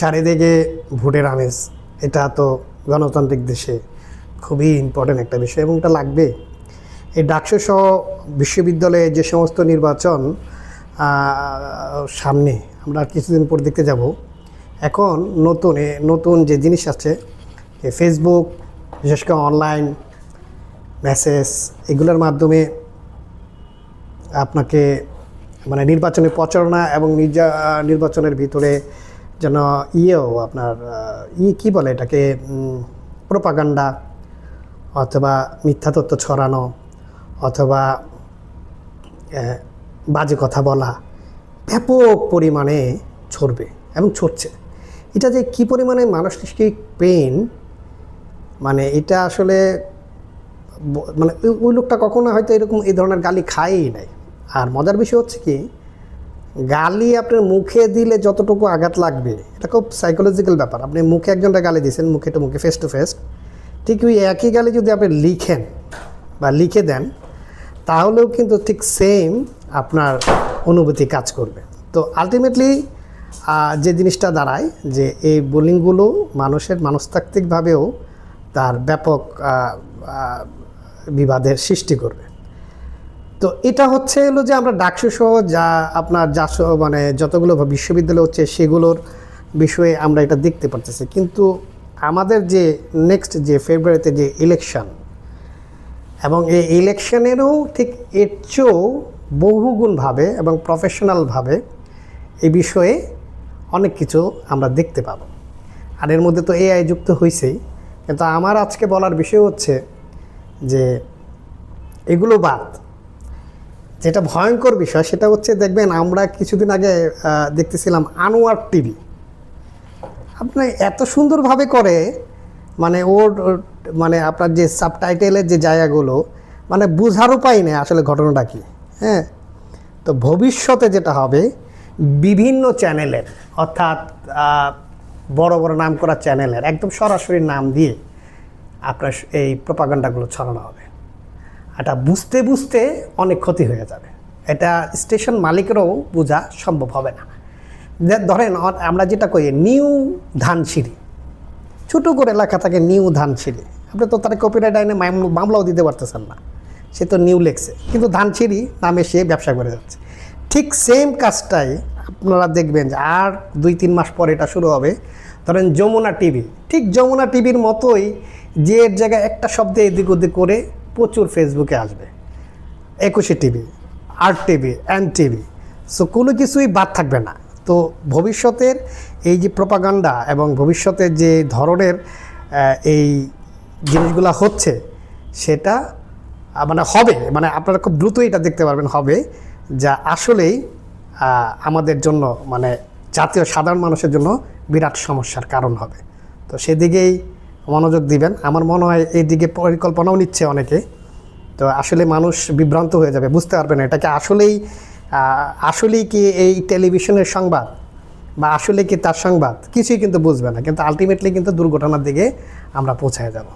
চারিদিকে ভোটের আমেজ, এটা তো গণতান্ত্রিক দেশে খুবই ইম্পর্ট্যান্ট একটা বিষয় এবং এটা লাগবে। এই ডাকসু সহ বিশ্ববিদ্যালয়ে যে সমস্ত নির্বাচন সামনে আমরা কিছুদিন পর দেখতে যাব। এখন নতুন নতুন যে জিনিস আছে ফেসবুক বিশেষ করে অনলাইন মেসেজ এগুলোর মাধ্যমে আপনাকে মানে নির্বাচনী প্রচারণা এবং নির্বাচনের ভিতরে যেন ইয়েও আপনার ই কী বলে এটাকে প্রোপাগান্ডা অথবা মিথ্যা তথ্য ছড়ানো অথবা বাজে কথা বলা ব্যাপক পরিমাণে ছড়বে এবং ছড়ছে। এটা যে কী পরিমাণে মানসিক পেন মানে এটা আসলে মানে ওই- লোকটা কখনো হয়তো এরকম এই ধরনের গালি খায়ই নাই। আর মজার বিষয় হচ্ছে কি গালি আপনার মুখে দিলে যতটুকু আঘাত লাগবে, এটা খুব সাইকোলজিক্যাল ব্যাপার। আপনি মুখে একজনটা গালি দিয়েছেন, মুখে তো মুখে ফেস টু ফেস ঠিক ওই একই গালি যদি আপনি লিখেন বা লিখে দেন, তাহলেও কিন্তু ঠিক সেম আপনার অনুভূতি কাজ করবে। তো আলটিমেটলি যে জিনিসটা দাঁড়ায়, যে এই বোলিংগুলো মানুষের মনস্তাত্ত্বিকভাবেও তার ব্যাপক বিবাদের সৃষ্টি করবে। তো এটা হচ্ছে হলো যে আমরা ডাকসু সহ যা আপনার যা মানে যতগুলো বিশ্ববিদ্যালয় হচ্ছে সেগুলোর বিষয়ে আমরা এটা দেখতে পারতেছি। কিন্তু আমাদের যে নেক্সট যে ফেব্রুয়ারিতে যে ইলেকশন এবং এই ইলেকশনেরও ঠিক এর চেয়েও বহুগুণভাবে এবং প্রফেশনালভাবে এই বিষয়ে অনেক কিছু আমরা দেখতে পাবো। আর এর মধ্যে তো এআই যুক্ত হয়েছেই কিন্তু আমার আজকে বলার বিষয় হচ্ছে যে এগুলো বাদ যেটা ভয়ঙ্কর বিষয় সেটা হচ্ছে দেখবেন আমরা কিছুদিন আগে দেখতেছিলাম আনোয়ার টিভি। আপনি এত সুন্দরভাবে করে মানে ওর মানে আপনার যে সাবটাইটেলের যে জায়গাগুলো মানে বোঝার উপায় নেই আসলে ঘটনাটা কী হ্যাঁ? তো ভবিষ্যতে যেটা হবে, বিভিন্ন চ্যানেলের, অর্থাৎ বড় বড় নাম করা চ্যানেলের, একদম সরাসরি নাম দিয়ে আপনার এই প্রপাগান্ডাগুলো ছড়ানো হবে। এটা বুঝতে বুঝতে অনেক ক্ষতি হয়ে যাবে। এটা স্টেশন মালিকেরও বোঝা সম্ভব হবে না। ধরেন আমরা যেটা কই নিউ ধানসিঁড়ি। ছোট করে লেখা থাকে নিউ ধানসিঁড়ি। আপনি তো তার কপিরাইট আইনে মামলাও দিতে পারতেছেন না। সে তো নিউ লেখছে। কিন্তু ধানসিঁড়ি নামে সে ব্যবসা করে যাচ্ছে। ঠিক সেম কাজটাই আপনারা দেখবেন যে আর দুই, তিন মাস পরে এটা শুরু হবে। ধরেন যমুনা টিভি। ঠিক যমুনা টিভির মতোই যে এর জায়গায় একটা শব্দে এদিক ওদিক করে প্রচুর ফেসবুকে আসবে। Ekushey TV art TV and TV so কোনো কিছুই বাদ থাকবে না। তো ভবিষ্যতের এই যে প্রপাগান্ডা এবং ভবিষ্যতের যে ধরনের এই জিনিসগুলো হচ্ছে, সেটা মানে হবে মানে আপনারা খুব দ্রুতই এটা দেখতে পারবেন, হবে যা আসলেই আমাদের জন্য মানে জাতীয় সাধারণ মানুষের জন্য বিরাট সমস্যার কারণ হবে। তো সেদিকেই মনোযোগ দিবেন। আমার মনে হয় এই দিকে পরিকল্পনাও নিচ্ছে অনেকে। তো আসলে মানুষ বিভ্রান্ত হয়ে যাবে, বুঝতে পারবে না। এটাকে আসলেই আসলেই কি এই টেলিভিশনের সংবাদ? বা আসলে কি তার সংবাদ? কিছুই কিন্তু বুঝবে না। কিন্তু আলটিমেটলি কিন্তু দুর্ঘটনার দিকে আমরা পৌঁছায় যাব।